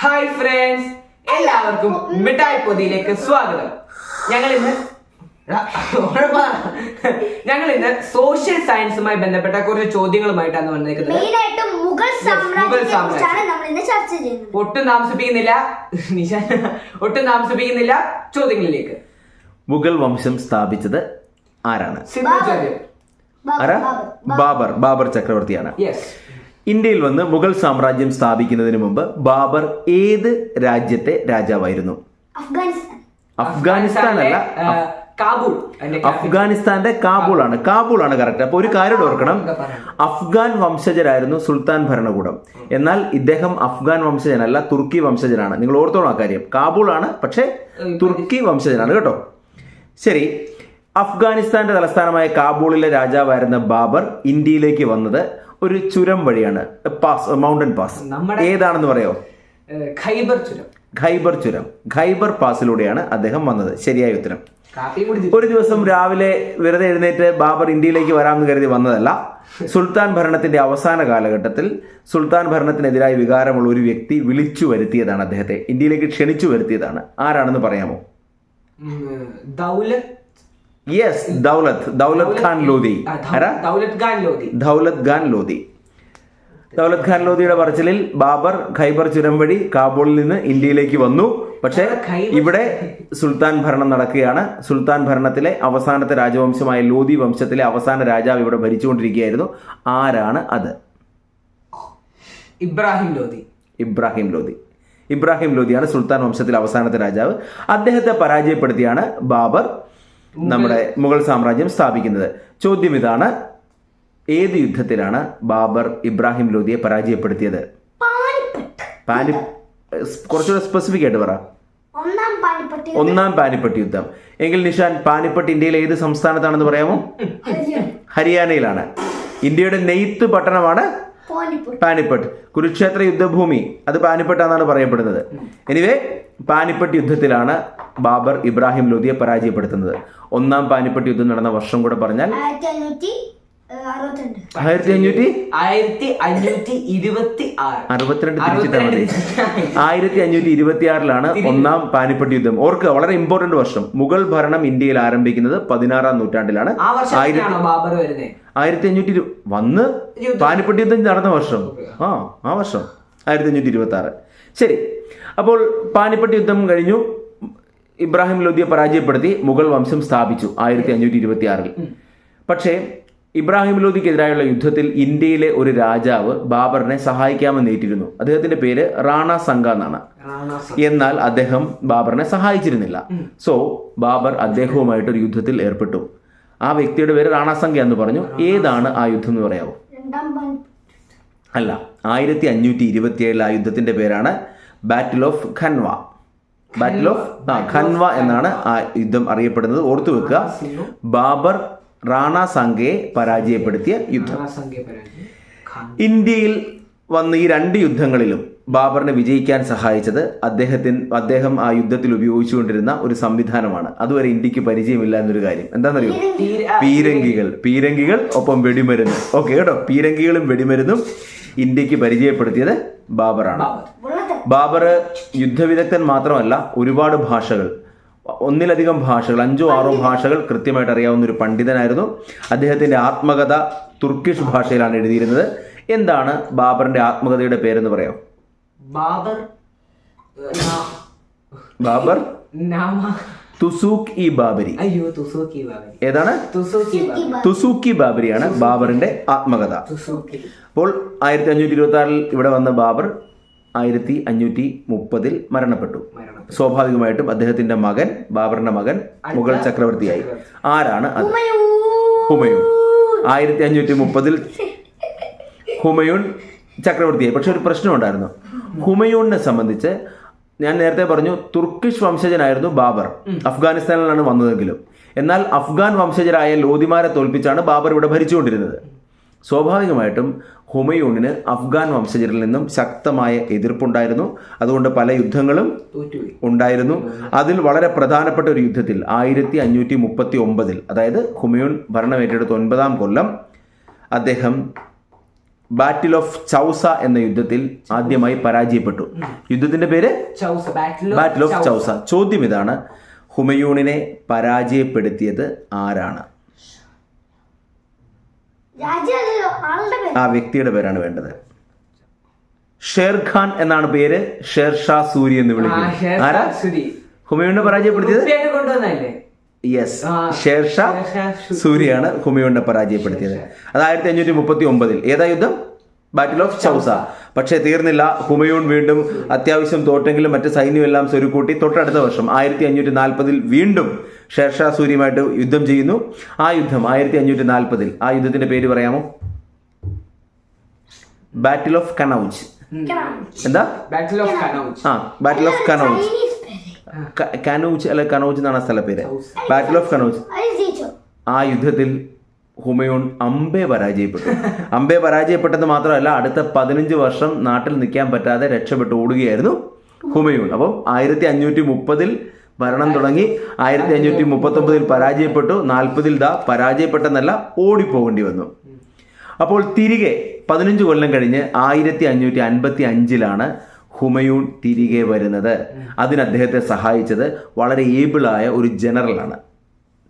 Hi friends എല്ലാവർക്കും മിഠായി പൊതിയിലേക്ക് സ്വാഗതം. ഞങ്ങൾ ഇന്ന്. ഞങ്ങൾ ഇന്ന് സോഷ്യൽ സയൻസുമായി ബന്ധപ്പെട്ട കുറച്ച് ചോദ്യങ്ങളുമായിട്ടാണ് വന്നേക്കുന്നത് മുഗൾ സാമ്രാജ്യത്തെ നമ്മൾ ഇന്ന് ചർച്ച ചെയ്യുന്നത്. ഒട്ടും താമസിപ്പിക്കുന്നില്ല. ഒട്ടും താമസിപ്പിക്കുന്നില്ല ചോദ്യങ്ങളിലേക്ക്. മുഗൾ വംശം സ്ഥാപിച്ചത് ആരാണ്? സിമ്പിൾ ചോദ്യം ബാബർ, ബാബർ. ബാബർ. ബാബർ ചക്രവർത്തിയാണ്. യെസ് ഇന്ത്യയിൽ വന്ന് മുഗൾ സാമ്രാജ്യം സ്ഥാപിക്കുന്നതിന് മുമ്പ് ബാബർ ഏത് രാജ്യത്തെ രാജാവായിരുന്നു? അഫ്ഗാനിസ്ഥാൻ. അഫ്ഗാനിസ്ഥാൻ അല്ല കാബൂൾ അഫ്ഗാനിസ്ഥാന്റെ കാബൂൾ. ആണ് കാബൂൾ ആണ് കറക്റ്റ് അപ്പൊ ഒരു കാര്യം ഓർക്കണം. അഫ്ഗാൻ വംശജരായിരുന്നു സുൽത്താൻ ഭരണകൂടം. എന്നാൽ ഇദ്ദേഹം അഫ്ഗാൻ വംശജനല്ല തുർക്കി വംശജനാണ്. നിങ്ങൾ ഓർത്തോണം ആ കാര്യം. കാബൂൾ ആണ് പക്ഷേ തുർക്കി വംശജനാണ് കേട്ടോ. ശരി. അഫ്ഗാനിസ്ഥാന്റെ തലസ്ഥാനമായ കാബൂളിലെ രാജാവായിരുന്ന ബാബർ ഇന്ത്യയിലേക്ക് വന്നത് ഒരു ചുരം വഴിയാണ്. പാസ് മൗണ്ടൻ പാസ് ഏതാണെന്ന് പറയോ? ഖൈബർ ചുരം. ഖൈബർ ചുരം. ഖൈബർ പാസിലൂടെയാണ് അദ്ദേഹം വന്നത്. ശരിയായ ഉത്തരം. ഒരു ദിവസം രാവിലെ വെറുതെ എഴുന്നേറ്റ് ബാബർ ഇന്ത്യയിലേക്ക് വരാമെന്ന് കരുതി വന്നതല്ല. സുൽത്താൻ ഭരണത്തിന്റെ അവസാന കാലഘട്ടത്തിൽ സുൽത്താൻ ഭരണത്തിനെതിരായ വികാരമുള്ള ഒരു വ്യക്തി വിളിച്ചു വരുത്തിയതാണ് അദ്ദേഹത്തെ. ഇന്ത്യയിലേക്ക് ക്ഷണിച്ചു വരുത്തിയതാണ്. ആരാണെന്ന് പറയാമോ? ദൗലത്ത് യെസ് ദൗലത്ത് ദൗലത്ത് ഖാൻ ലോധി ആരാ ദൗലത്ത് ഖാൻ ലോധി ദൗലത്ത് ഖാൻ ലോധി ദൗലത്ത് ഖാൻ ലോധിയുടെ പറച്ചിലിൽ ബാബർ ഖൈബർ ചുരം വഴി കാബൂളിൽ നിന്ന് ഇന്ത്യയിലേക്ക് വന്നു. പക്ഷേ ഇവിടെ സുൽത്താൻ ഭരണം നടക്കുകയാണ്. സുൽത്താൻ ഭരണത്തിലെ അവസാനത്തെ രാജവംശമായ ലോധി വംശത്തിലെ അവസാന രാജാവ് ഇവിടെ ഭരിച്ചുകൊണ്ടിരിക്കുകയായിരുന്നു. ആരാണ് അത്? ഇബ്രാഹിം ലോധി ഇബ്രാഹിം ലോധി ഇബ്രാഹിം ലോധിയാണ് സുൽത്താൻ വംശത്തിലെ അവസാനത്തെ രാജാവ്. അദ്ദേഹത്തെ പരാജയപ്പെടുത്തിയാണ് ബാബർ നമ്മുടെ മുഗൾ സാമ്രാജ്യം സ്ഥാപിക്കുന്നത്. ചോദ്യം ഇതാണ് ഏത് യുദ്ധത്തിലാണ് ബാബർ ഇബ്രാഹിം ലോധിയെ പരാജയപ്പെടുത്തിയത്? പാനി കുറച്ചുകൂടെ സ്പെസിഫിക് ആയിട്ട് പറ. ഒന്നാം പാനിപ്പട്ട് യുദ്ധം. എങ്കിൽ നിഷാൻ പാനിപ്പട്ട് ഇന്ത്യയിലെ ഏത് സംസ്ഥാനത്താണെന്ന് പറയാമോ? ഹരിയാനയിലാണ്. ഇന്ത്യയുടെ നെയ്ത്ത് പട്ടണമാണ് പാനിപ്പട്ട്. കുരുക്ഷേത്ര യുദ്ധഭൂമി അത് പാനിപ്പട്ടാന്നാണ് പറയപ്പെടുന്നത്. എനിവേ പാനിപ്പട്ട് യുദ്ധത്തിലാണ് ബാബർ ഇബ്രാഹിം ലോധിയെ പരാജയപ്പെടുത്തുന്നത്. ഒന്നാം പാനിപ്പട്ട് യുദ്ധം നടന്ന വർഷം കൂടെ പറഞ്ഞാൽ ആയിരത്തി അഞ്ഞൂറ്റി അറുപത്തിരണ്ട്. ആയിരത്തി അഞ്ഞൂറ്റി ആയിരത്തി അഞ്ഞൂറ്റി ഇരുപത്തി അറുപത്തിരണ്ട് തിരിച്ചിട്ടാൽ മതി. ആയിരത്തി അഞ്ഞൂറ്റി ഇരുപത്തി ആറിലാണ് ഒന്നാം പാനിപ്പട്ട് യുദ്ധം. ഓർക്കുക വളരെ ഇമ്പോർട്ടന്റ് വർഷം. മുഗൾ ഭരണം ഇന്ത്യയിൽ ആരംഭിക്കുന്നത് പതിനാറാം നൂറ്റാണ്ടിലാണ്. ആയിരത്തി അഞ്ഞൂറ്റി വന്ന് പാനിപ്പട്ടി പാനിപ്പട്ട് യുദ്ധം നടന്ന വർഷം. ആ ആ വർഷം. ആയിരത്തി അഞ്ഞൂറ്റി ഇരുപത്തി ആറ് ശരി. അപ്പോൾ പാനിപ്പട്ട് യുദ്ധം കഴിഞ്ഞു. ഇബ്രാഹിം ലോദിയെ പരാജയപ്പെടുത്തി മുഗൾ വംശം സ്ഥാപിച്ചു ആയിരത്തി അഞ്ഞൂറ്റി ഇരുപത്തി ആറിൽ പക്ഷേ ഇബ്രാഹിം ലോധിക്കെതിരായുള്ള യുദ്ധത്തിൽ ഇന്ത്യയിലെ ഒരു രാജാവ് ബാബറിനെ സഹായിക്കാമെന്നേറ്റിരുന്നു അദ്ദേഹത്തിന്റെ പേര് റാണ സംഘ എന്നാണ്. എന്നാൽ അദ്ദേഹം ബാബറിനെ സഹായിച്ചിരുന്നില്ല. സോ ബാബർ അദ്ദേഹവുമായിട്ട് ഒരു യുദ്ധത്തിൽ ഏർപ്പെട്ടു. ആ വ്യക്തിയുടെ പേര് റാണാസംഖ്യ എന്ന് പറഞ്ഞു. ഏതാണ് ആ യുദ്ധം എന്ന് പറയാമോ അല്ല ആയിരത്തി അഞ്ഞൂറ്റി ഇരുപത്തിയേഴിൽ ആ യുദ്ധത്തിന്റെ പേരാണ് battle of Khanwa battle of ആ ഖൻവ എന്നാണ് ആ യുദ്ധം അറിയപ്പെടുന്നത്. ഓർത്തു വെക്കുക. ബാബർ റാണ സംഘയെ പരാജയപ്പെടുത്തിയ യുദ്ധം. ഇന്ത്യയിൽ വന്ന ഈ രണ്ട് യുദ്ധങ്ങളിലും ബാബറിനെ വിജയിക്കാൻ സഹായിച്ചത് അദ്ദേഹത്തിന് അദ്ദേഹം ആ യുദ്ധത്തിൽ ഉപയോഗിച്ചുകൊണ്ടിരുന്ന ഒരു സംവിധാനമാണ്. അതുവരെ ഇന്ത്യയ്ക്ക് പരിചയമില്ല എന്നൊരു കാര്യം. എന്താണെന്നറിയോ? പീരങ്കികൾ. പീരങ്കികൾ ഒപ്പം വെടിമരുന്ന്. ഓക്കെ കേട്ടോ. പീരങ്കികളും വെടിമരുന്നും ഇന്ത്യയ്ക്ക് പരിചയപ്പെടുത്തിയത് ബാബറാണ്. ബാബർ. യുദ്ധവിദഗ്ധൻ മാത്രമല്ല ഒരുപാട് ഭാഷകൾ ഒന്നിലധികം ഭാഷകൾ അഞ്ചോ ആറോ ഭാഷകൾ കൃത്യമായിട്ട് അറിയാവുന്ന ഒരു പണ്ഡിതനായിരുന്നു. അദ്ദേഹത്തിന്റെ ആത്മകഥ തുർക്കിഷ് ഭാഷയിലാണ് എഴുതിയിരുന്നത്. എന്താണ് ബാബറിന്റെ ആത്മകഥയുടെ പേരെന്ന് പറയാം ബാബർ ബാബർ? തുസൂക്ക് ഇ ബാബരി. അയ്യോ തുസൂക്കി ബാബരി. ഏതാണ്? തുസൂക്കി ബാബരിയാണ് ബാബറിന്റെ ആത്മകഥ. അപ്പോൾ ആയിരത്തി അഞ്ഞൂറ്റി ഇരുപത്തി ആറിൽ ഇവിടെ വന്ന ബാബർ ആയിരത്തി അഞ്ഞൂറ്റി മുപ്പതിൽ മരണപ്പെട്ടു. മരണം സ്വാഭാവികമായിട്ടും അദ്ദേഹത്തിന്റെ മകൻ ബാബറിന്റെ മകൻ മുഗൾ ചക്രവർത്തിയായി. ആരാണ് അത്? ഹുമയൂൺ. ആയിരത്തി അഞ്ഞൂറ്റി മുപ്പതിൽ ഹുമയൂൺ ചക്രവർത്തിയായി. പക്ഷെ ഒരു പ്രശ്നം ഉണ്ടായിരുന്നു. ഹുമയൂണിനെ സംബന്ധിച്ച് ഞാൻ നേരത്തെ പറഞ്ഞു തുർക്കിഷ് വംശജനായിരുന്നു ബാബർ. അഫ്ഗാനിസ്ഥാനിലാണ് വന്നതെങ്കിലും. എന്നാൽ അഫ്ഗാൻ വംശജരായ ലോധിമാരെ തോൽപ്പിച്ചാണ് ബാബർ ഇവിടെ ഭരിച്ചുകൊണ്ടിരുന്നത്. സ്വാഭാവികമായിട്ടും ഹുമയൂണിന് അഫ്ഗാൻ വംശജരിൽ നിന്നും ശക്തമായ എതിർപ്പുണ്ടായിരുന്നു. അതുകൊണ്ട് പല യുദ്ധങ്ങളും ഉണ്ടായിരുന്നു. അതിൽ വളരെ പ്രധാനപ്പെട്ട ഒരു യുദ്ധത്തിൽ ആയിരത്തി അഞ്ഞൂറ്റി മുപ്പത്തി ഒമ്പതിൽ അതായത് ഹുമയൂൺ ഭരണം ഏറ്റെടുത്ത ഒൻപതാം കൊല്ലം അദ്ദേഹം ബാറ്റിൽ ഓഫ് ചൗസ എന്ന യുദ്ധത്തിൽ ആദ്യമായി പരാജയപ്പെട്ടു. യുദ്ധത്തിന്റെ പേര്? Battle of Chausa. ചോദ്യം ഇതാണ് ഹുമയൂണിനെ പരാജയപ്പെടുത്തിയത് ആരാണ്? രാജ്യമല്ലല്ലോ ആളുടെ ആ വ്യക്തിയുടെ പേരാണ് വേണ്ടത്. ഷേർഖാൻ എന്നാണ് പേര്. ഷേർഷാ സൂരി എന്ന് വിളിക്കുന്നത് ആരാ? ഹുമയൂണിനെ പരാജയപ്പെടുത്തിയത്? യെസ് ഷേർഷാ ഷേർഷാ സൂ- സൂര്യയാണ് ഹുമയൂണിനെ പരാജയപ്പെടുത്തിയത്. അത് ആയിരത്തി അഞ്ഞൂറ്റി മുപ്പത്തി ഒമ്പതിൽ ഏതാ യുദ്ധം? Battle of Chausa. പക്ഷേ തീർന്നില്ല. ഹുമയൂൺ വീണ്ടും അത്യാവശ്യം തോറ്റെങ്കിലും മറ്റ് സൈന്യമെല്ലാം സ്വരുക്കൂട്ടി തൊട്ടടുത്ത വർഷം ആയിരത്തി അഞ്ഞൂറ്റി നാൽപ്പതിൽ വീണ്ടും ഷേർഷാ സൂര്യമായിട്ട് യുദ്ധം ചെയ്യുന്നു. ആ യുദ്ധം ആയിരത്തി അഞ്ഞൂറ്റി നാൽപ്പതിൽ ആ യുദ്ധത്തിന്റെ പേര് പറയാമോ? ബാറ്റിൽ ഓഫ് കനൌജ് എന്താ? ബാറ്റിൽ ഓഫ് കനൌജ് ആ ബാറ്റിൽ ഓഫ് കനൌജ് കനൌജ് അല്ലെ കനൌജ് എന്നാണ് സ്ഥല പേര്. ബാറ്റിൽ ഓഫ് കനൌജ് ആ യുദ്ധത്തിൽ ഹുമയൂൺ അമ്പെ പരാജയപ്പെട്ടു. അമ്പെ പരാജയപ്പെട്ടത് മാത്രമല്ല അടുത്ത പതിനഞ്ച് വർഷം നാട്ടിൽ നിൽക്കാൻ പറ്റാതെ രക്ഷപ്പെട്ടു ഓടുകയായിരുന്നു ഹുമയൂൺ. അപ്പം ആയിരത്തി അഞ്ഞൂറ്റി മുപ്പതിൽ ഭരണം തുടങ്ങി ആയിരത്തി അഞ്ഞൂറ്റി മുപ്പത്തി ഒമ്പതിൽ പരാജയപ്പെട്ടു നാൽപ്പതിൽ ദാ പരാജയപ്പെട്ടെന്നല്ല ഓടിപ്പോകേണ്ടി വന്നു. അപ്പോൾ തിരികെ പതിനഞ്ച് കൊല്ലം കഴിഞ്ഞ് ആയിരത്തി അഞ്ഞൂറ്റി അൻപത്തി അഞ്ചിലാണ് ഹുമയൂൺ തിരികെ വരുന്നത്. അതിന് അദ്ദേഹത്തെ സഹായിച്ചത് വളരെ ഏബിളായ ഒരു ജനറലാണ്.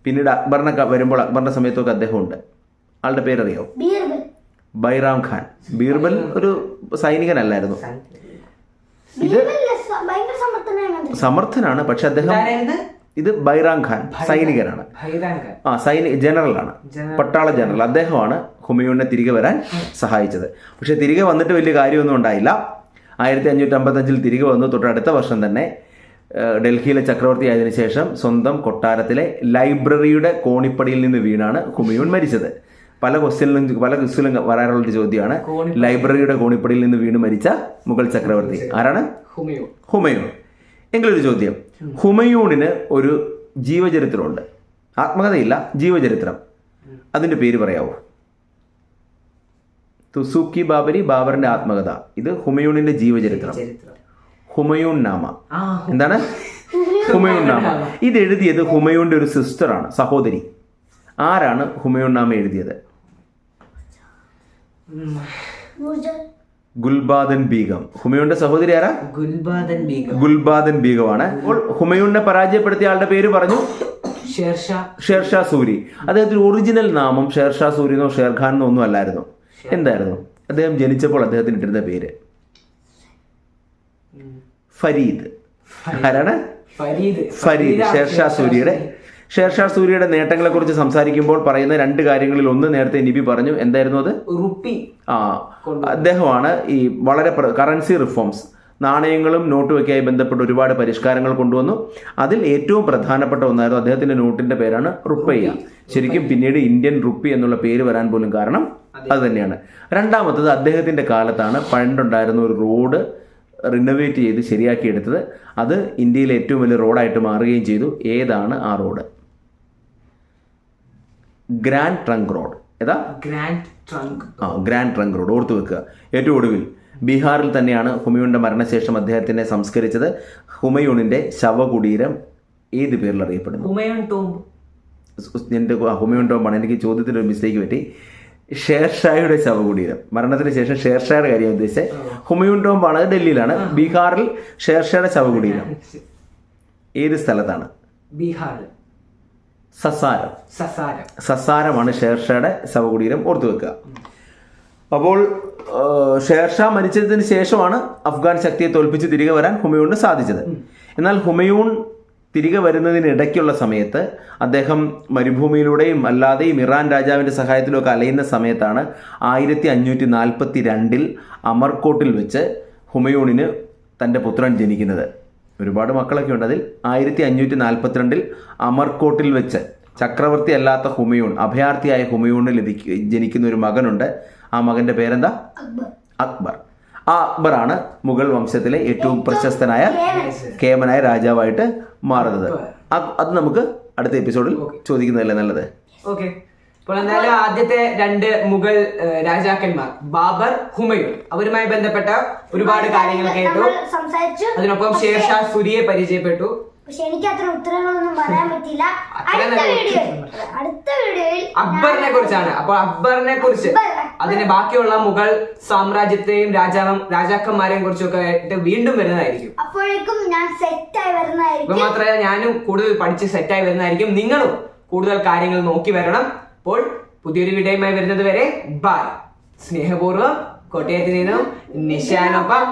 പിന്നീട് അക്ബറിനൊക്കെ വരുമ്പോൾ അക്ബറിന്റെ സമയത്തൊക്കെ അദ്ദേഹം ഉണ്ട് ആളുടെ പേരറിയോ? ബീർബൽ. ബൈറാം ഖാൻ. ബീർബൽ ഒരു സൈനികനല്ലായിരുന്നു. ഇത് സമർത്ഥനാണ് പക്ഷെ അദ്ദേഹം? ഇത് ബൈറാം ഖാൻ സൈനികനാണ്. ആ സൈനിക ജനറലാണ്. പട്ടാള ജനറൽ. അദ്ദേഹമാണ് ഹുമയൂണിനെ തിരികെ വരാൻ സഹായിച്ചത്. പക്ഷെ തിരികെ വന്നിട്ട് വലിയ കാര്യമൊന്നും ഉണ്ടായില്ല. ആയിരത്തി അഞ്ഞൂറ്റി അമ്പത്തഞ്ചിൽ തിരികെ വന്നു. തൊട്ടടുത്ത വർഷം തന്നെ ഡൽഹിയിലെ ചക്രവർത്തി ആയതിനു ശേഷം സ്വന്തം കൊട്ടാരത്തിലെ ലൈബ്രറിയുടെ കോണിപ്പടിയിൽ നിന്ന് വീണാണ് ഹുമയൂൺ മരിച്ചത്. പല ക്വസ്റ്റ്യനിലും പല ക്വസ്റ്റ്യനിലും വരാറുള്ള ഒരു ചോദ്യമാണ് ലൈബ്രറിയുടെ കോണിപ്പടിയിൽ നിന്ന് വീണ് മരിച്ച മുഗൾ ചക്രവർത്തി. ആരാണ്? ഹുമയൂൺ. ഹുമയൂൺ. എങ്കിലൊരു ചോദ്യം. ഹുമയൂണിന് ഒരു ജീവചരിത്രമുണ്ട്. ആത്മകഥയില്ല ജീവചരിത്രം. അതിന്റെ പേര് പറയാവോ? തുസൂക്കി ബാബരി ബാബറിന്റെ ആത്മകഥ. ഇത് ഹുമയൂണിന്റെ ജീവചരിത്രം. ചരിത്രം ഹുമയൂൺ നാമ എന്താണ്? ഹുമയൂൺ നാമ ഇത് എഴുതിയത് ഹുമയൂണിന്റെ ഒരു സിസ്റ്ററാണ് സഹോദരി. ആരാണ് ഹുമയൂൺ നാമ എഴുതിയത് ഗുൽബാദൻ ബീഗം. ഹുമയൂണിന്റെ സഹോദരി ആരാ? ഗുൽബാദൻ ബീഗം. ഗുൽബാദൻ ബീഗമാണ്. അപ്പോൾ ഹുമയൂണിനെ പരാജയപ്പെടുത്തിയ ആളുടെ പേര് പറഞ്ഞു? ഷേർഷാ. സൂരി. അദ്ദേഹത്തിന്റെ ഒറിജിനൽ നാമം ഷേർഷാ സൂരി എന്നോ ഷേർഖാൻ എന്നോ ഒന്നും അല്ലായിരുന്നു. എന്തായിരുന്നു? അദ്ദേഹം ജനിച്ചപ്പോൾ അദ്ദേഹത്തിന് ഇട്ടിരുന്ന പേര്? ഫരീദ്. ആരാണ്? ഫരീദ്. ഫരീദ്. ഷേർഷാ സൂരിയുടെ ഷേർഷാ സൂര്യയുടെ നേട്ടങ്ങളെ കുറിച്ച് സംസാരിക്കുമ്പോൾ പറയുന്ന രണ്ട് കാര്യങ്ങളിൽ ഒന്ന് നേരത്തെ നിബി പറഞ്ഞു. എന്തായിരുന്നു അത്? റുപ്പി ആ അദ്ദേഹമാണ് ഈ വളരെ കറൻസി റിഫോംസ് നാണയങ്ങളും നോട്ടുമൊക്കെയായി ബന്ധപ്പെട്ട് ഒരുപാട് പരിഷ്കാരങ്ങൾ കൊണ്ടുവന്നു. അതിൽ ഏറ്റവും പ്രധാനപ്പെട്ട ഒന്നായിരുന്നു അദ്ദേഹത്തിന്റെ നോട്ടിന്റെ പേരാണ് റുപ്പയ്യ. ശരിക്കും പിന്നീട് ഇന്ത്യൻ റുപ്പി എന്നുള്ള പേര് വരാൻ പോലും കാരണം അത് തന്നെയാണ്. രണ്ടാമത്തത് അദ്ദേഹത്തിന്റെ കാലത്താണ് പണ്ടുണ്ടായിരുന്ന ഒരു റോഡ് റിനോവേറ്റ് ചെയ്ത് ശരിയാക്കിയെടുത്തത്. അത് ഇന്ത്യയിലെ ഏറ്റവും വലിയ റോഡായിട്ട് മാറുകയും ചെയ്തു. ഏതാണ് ആ റോഡ്? ഗ്രാൻഡ് ട്രങ്ക് റോഡ് ഏതാ? ഗ്രാൻഡ് ട്രങ്ക് ആ ഗ്രാൻഡ് ട്രങ്ക് റോഡ് ഓർത്തു വെക്കുക. ഏറ്റവും ഒടുവിൽ ബീഹാറിൽ തന്നെയാണ് ഹുമയൂണിന്റെ മരണശേഷം അദ്ദേഹത്തിനെ സംസ്കരിച്ചത്. ഹുമയൂണിന്റെ ശവകുടീരം ഏത് പേരിൽ അറിയപ്പെടുന്നു? ഹുമയൂൺ ടോംബ്. എന്റെ ഹുമയൂൺ ടോംബാണ്. എനിക്ക് ചോദ്യത്തിൽ ഒരു മിസ്റ്റേക്ക് പറ്റി. ഷേർഷായുടെ ശവകുടീരം. മരണത്തിന് ശേഷം ഷേർഷായുടെ കാര്യം ഉദ്ദേശിച്ചത്. ഹുമയൂൺ ടോംബാണ് ഡൽഹിയിലാണ്. ബീഹാറിൽ ഷേർഷായുടെ ശവകുടീരം. ഏത് സ്ഥലത്താണ്? ബീഹാറിൽ. സസാരം. സസാരം. സസാരമാണ് ഷേർഷയുടെ ശവകുടീരം ഓർത്തു വെക്കുക. അപ്പോൾ ഷേർഷ മരിച്ചതിന് ശേഷമാണ് അഫ്ഗാൻ ശക്തിയെ തോൽപ്പിച്ച് തിരികെ വരാൻ ഹുമയൂണിന് സാധിച്ചത്. എന്നാൽ ഹുമയൂൺ തിരികെ വരുന്നതിനിടയ്ക്കുള്ള സമയത്ത് അദ്ദേഹം മരുഭൂമിയിലൂടെയും അല്ലാതെയും ഇറാൻ രാജാവിന്റെ സഹായത്തിലൊക്കെ അലയുന്ന സമയത്താണ് ആയിരത്തി അഞ്ഞൂറ്റി നാൽപ്പത്തി രണ്ടിൽ അമർകോട്ടിൽ വെച്ച് ഹുമയൂണിന് തന്റെ പുത്രൻ ജനിക്കുന്നത്. ഒരുപാട് മക്കളൊക്കെ ഉണ്ട്. അതിൽ ആയിരത്തി അഞ്ഞൂറ്റി നാൽപ്പത്തിരണ്ടിൽ അമർകോട്ടിൽ വെച്ച് ചക്രവർത്തി അല്ലാത്ത ഹുമയൂൺ അഭയാർത്ഥിയായ ഹുമയൂണിൽ ലഭിക്ക- ജനിക്കുന്ന ഒരു മകനുണ്ട്. ആ മകന്റെ പേരെന്താ? അക്ബർ. അക്ബർ. ആ അക്ബറാണ് മുഗൾ വംശത്തിലെ ഏറ്റവും പ്രശസ്തനായ കേമനായ രാജാവായിട്ട് മാറുന്നത്. അത് നമുക്ക് അടുത്ത എപ്പിസോഡിൽ ചോദിക്കുന്നതല്ലേ നല്ലത്? ഓക്കെ. അപ്പോൾ എന്നാലും ആദ്യത്തെ രണ്ട് മുഗൾ രാജാക്കന്മാർ ബാബർ ഹുമയൂൺ. അവരുമായി ബന്ധപ്പെട്ട ഒരുപാട് കാര്യങ്ങൾ കേട്ടു. സംസാരിച്ചു. അതിനൊപ്പം ഷേർഷാ സുരിയെ പരിചയപ്പെട്ടു. പക്ഷെ എനിക്ക് അത്ര ഉത്തരങ്ങളൊന്നും പറയാൻ പറ്റില്ല അടുത്ത വീഡിയോയിൽ അടുത്ത വീഡിയോയിൽ അക്ബറിനെ കുറിച്ചാണ്. അപ്പൊ അക്ബറിനെ കുറിച്ച് അതിന് ബാക്കിയുള്ള മുഗൾ സാമ്രാജ്യത്തെയും രാജാ രാജാക്കന്മാരെയും കുറിച്ചൊക്കെ ആയിട്ട് വീണ്ടും വരുന്നതായിരിക്കും. അപ്പോഴേക്കും ഞാൻ സെറ്റായി വരുന്നതായിരിക്കും. മാത്രമല്ല ഞാനും കൂടുതൽ പഠിച്ച് സെറ്റായി വരുന്നതായിരിക്കും. നിങ്ങളും കൂടുതൽ കാര്യങ്ങൾ നോക്കി വരണം. അപ്പോൾ പുതിയൊരു വീഡിയോയുമായി വരുന്നത് വരെ ബൈ സ്നേഹപൂർവം കോട്ടയത്തിൽ നിന്നും നിശാനൊപ്പം